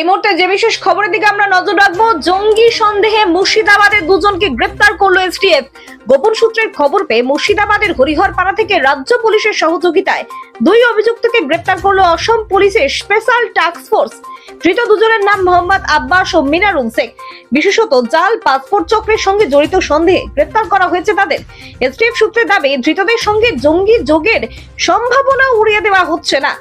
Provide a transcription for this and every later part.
এই মুহূর্তে যে বিশেষ খবরের দিকে আমরা নজর রাখব, জঙ্গি সন্দেহে মুর্শিদাবাদে দুজনকে গ্রেপ্তার করল এসটিএফ। গোপন সূত্রের খবর পেয়ে মুর্শিদাবাদের হরিহরপাড়া থেকে রাজ্য পুলিশের সহযোগিতায় দুই অভিযুক্তকে গ্রেপ্তার করল অসম পুলিশের স্পেশাল টাস্ক ফোর্স। ধৃত দুজনের নাম মোহাম্মদ আব্বাস ও মিনারুল শেখ। বিশেষত জাল, পাসপোর্ট চক্রের সঙ্গে জড়িত সন্দেহে গ্রেপ্তার করা হয়েছে তাদের। এসটিএফ সূত্রে দাবি, ধৃতদের সঙ্গে জঙ্গি যোগের সম্ভাবনা উড়িয়ে দেওয়া হচ্ছে না।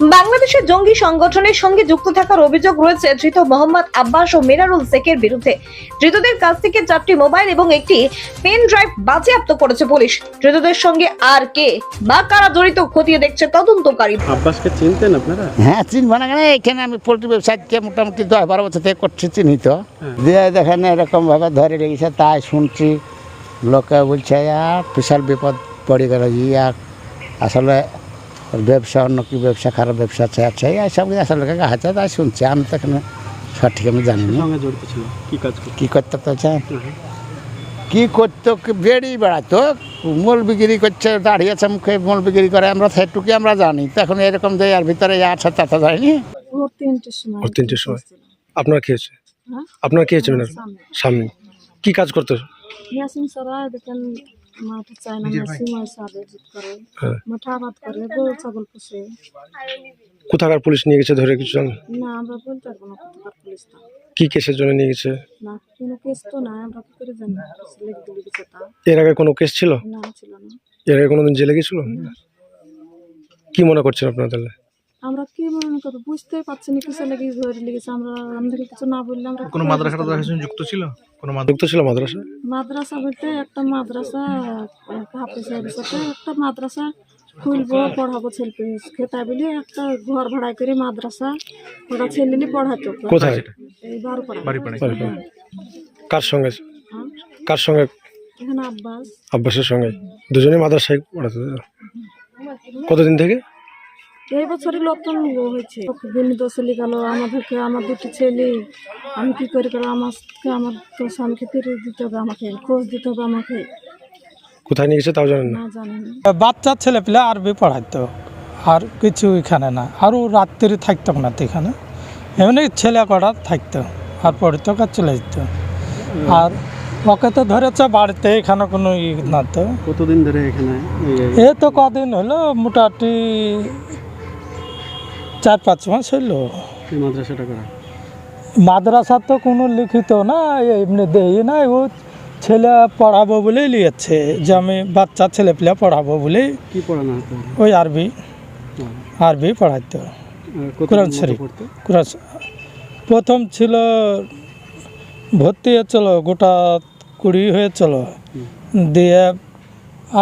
বাংলাদেশের জঙ্গি সংগঠনের সঙ্গে যুক্ত থাকার অভিযোগ রয়েছে ধৃত মোহাম্মদ আব্বাস ও মিনারুল শেখের বিরুদ্ধে। ধৃতদের কাছ থেকে চারটি মোবাইল এবং একটি পেন ড্রাইভ বাজেয়াপ্ত করেছে পুলিশ। ধৃতদের সঙ্গে আর কে বা কারা জড়িত খতিয়ে দেখছে তদন্তকারী। আব্বাসকে চিনতেন আপনারা? হ্যাঁ চিনব না কেন? এখানে আমি পোলট্রি ব্যবসায়কে মোটামুটি দশ বারো বছর থেকে করছি চিনি তো। দিয়ে দেখেন এরকমভাবে ধরে রেখেছে তাই শুনছি। লোকে বলছে বিশাল বিপদ পড়ে গেল ইয়া। আসলে ব্যবসা অন্য কি ব্যবসা খারাপ ব্যবসা আছে আছে এইসব আসলে আছে তাই শুনছি। আমি তো এখানে সঠিক আমি জানি না। কি কী করতে তো কী করতো কি বেড়ি বেড়াতো? মূল বিক্রি করছে দাঁড়িয়েছে মুখে মূল বিক্রি করে। আমরা সেটুকুই আমরা জানি। তো এখন এরকম যে আর ভিতরে আছে তা তো যায়নি তিনটের সময় আপনার কি হয়েছে? হ্যাঁ? আপনার কি হয়েছে ম্যাডাম সামনে। স্বামী। কি কাজ করতো? চায় না জিত করে। হ্যাঁ। মাঠা আবাদ করে গরু ছাগল পুষে। কোথাকার পুলিশ নিয়ে গেছে ধরে কিছু? না আমরা বলতে পারব না কোথাকার পুলিশ তা। কি কেসের জন্য নিয়ে গেছে? না কোনো কেস তো না আমরা কি করে জানি? লিখ দিলি দিচ্ছে তা? এর আগে কোনো কেস ছিল? না ছিল না। এর আগে কোনোদিন জেলে গেছিল? কি মনে করছেন আপনারা তাহলে? আমরা কি মনে করব বুঝতেই পারছি না কিসে লেগে ধরে লেগেছে আমরা আমাদেরকে কিছু না বললে আমরা কোনো মাদ্রাসা টাদ্রাসা যুক্ত ছিল? কোনো মাদ্রাসা? যুক্ত ছিল মাদ্রাসা? মাদ্রাসা বলতে একটা মাদ্রাসা হাফিজ সাহেবের সাথে একটা মাদ্রাসা খুলবো পড়াবো ছেলে খেতা বলে একটা ঘর ভাড়া করে মাদ্রাসা ওটা ছেলে নিয়ে পড়াতো। কোথায়? এই বারো পাড়া বাড়ি পাড়ায় কার সঙ্গে? হ্যাঁ। কার সঙ্গে? এখানে আব্বাস। আব্বাসের সঙ্গে। দুজনেই মাদ্রাসায় পড়াতে? কতদিন থেকে? এই বছরই নতুন হয়েছে। বিনীত চলে গেল আমাদেরকে আমার দুটি ছেলে। আমি কি করে করে আমাকে আমার তো স্বামীকে ফিরে দিতে হবে আমাকে খোঁজ দিতে হবে আমাকে। কোথায় নিয়ে গেছে তাও জানেন না? না জানেন বাচ্চা ছেলে পেলে আরবি পড়াইতো আর কিছু এখানে না। আরও রাত্রি থাকতো না তো এখানে। এমনি ছেলে কটা থাকতো আর পড়তো আর চলে যেত। আর ওকে তো ধরেছে বাড়িতে এখানে কোনো ই না তো। কতদিন ধরে এখানে? এই- এ তো কদিন হলো মোটামুটি চার পাঁচ মাস হইল। এই মাদ্রাসাটা করা। মাদ্রাসা তো কোনো লিখিত না এমনি দেই না ও ছেলে পড়াবো বলেই লিয়েছে যে আমি বাচ্চা ছেলে পেলে পড়াবো বলেই। কি পড়ানো হতো? ওই আরবি। আরবি পড়াইতো। কোরআন শরীফ। কুরাস প্রথম ছিল ভর্তি হয়েছিল গোটা কুড়ি হয়েছিল। দিয়ে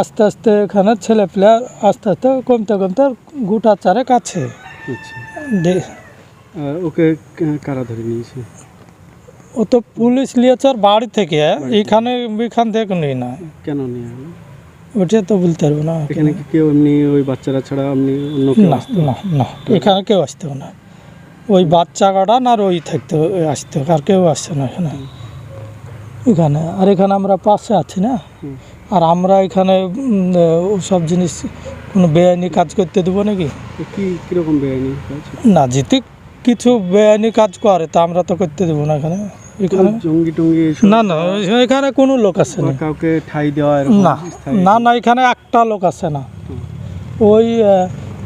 আস্তে আস্তে এখানে ছেলে পেলে আস্তে আস্তে কমতে কমতে গোটা চারে কাছে ওকে কারা ধরে নিয়েছে? ও তো পুলিশ নিয়েছে ওর বাড়ি থেকে। এখানে এখান থেকে নিই না। কেন নিয়ে ওটা তো বলতে পারব না। এখানে কি কেউ এমনি ওই বাচ্চারা ছাড়া এমনি অন্য কেউ না? না না। এখানে কেউ আসতো না। ওই বাচ্চা কাটা আর ওই থাকতো আসতো। আর কেউ আসছে না এখানে। এখানে আর এখানে আমরা পাশে আছি না? আর আমরা এখানে সব জিনিস কোনো বেআইনি কাজ করতে দেবো নাকি? কি কীরকম বেআইনি কাজ? না যদি কিছু বেআইনি কাজ করে তা আমরা তো করতে দেবো না এখানে। এখানে? জঙ্গি টঙ্গি না না এখানে কোনো লোক আছে না। কাউকে ঠাই দেওয়া না না না এখানে একটা লোক আছে না। ওই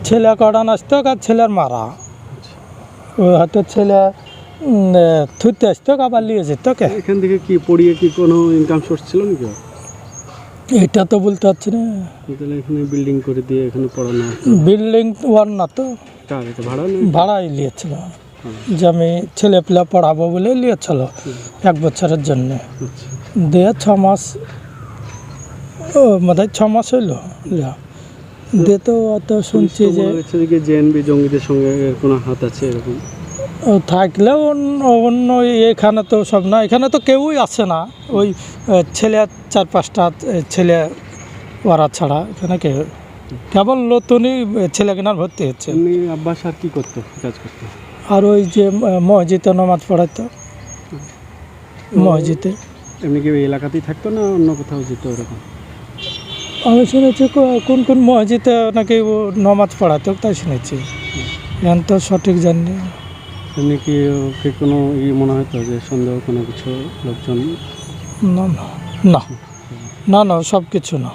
ছেলে আসতো আর ছেলের মারা। ওই হয়তো ছেলে থুতে আসতো আবার নিয়ে যেত এখান থেকে কি পড়িয়ে কি কোনো ইনকাম সোর্স ছিল নাকি? এটা তো বলতে পারছি না। তাহলে এখানে বিল্ডিং করে দিয়ে এখানে পড়ানো। বিল্ডিং ওয়ার না তো। ভাড়া ভাড়াই নিয়েছিল যে আমি ছেলে পেলে পড়াবো বলে নিয়েছিল এক বছরের জন্য। আচ্ছা। দিয়ে ছ মাস ও মানে ছ মাস হইল। দিয়ে তো অত শুনছি যে জেএনবি জঙ্গিদের সঙ্গে কোনো হাত আছে এরকম। থাকলেও অন্য এখানে তো সব না এখানে তো কেউই আসে না। ওই ছেলে চার পাঁচটা ছেলে ওরা ছাড়া এখানে কেউ। কেবল নতুনই ছেলে কেনার ভর্তি হচ্ছে। আব্বাস আর কি করতো কাজ করতো? আর ওই যে মসজিদে নমাজ পড়াইতো। মসজিদে। এমনি কি এলাকাতেই থাকতো না অন্য কোথাও যেত ওরকম? আমি শুনেছি কোন কোন মসজিদে নাকি ও নমাজ পড়াতো তাই শুনেছি। এখন তো সঠিক জানি। এমনি কি ওকে কোনো ই মনে হতো যে সন্দেহ কোনো কিছু লোকজন? না না না। না না, সব কিছু না।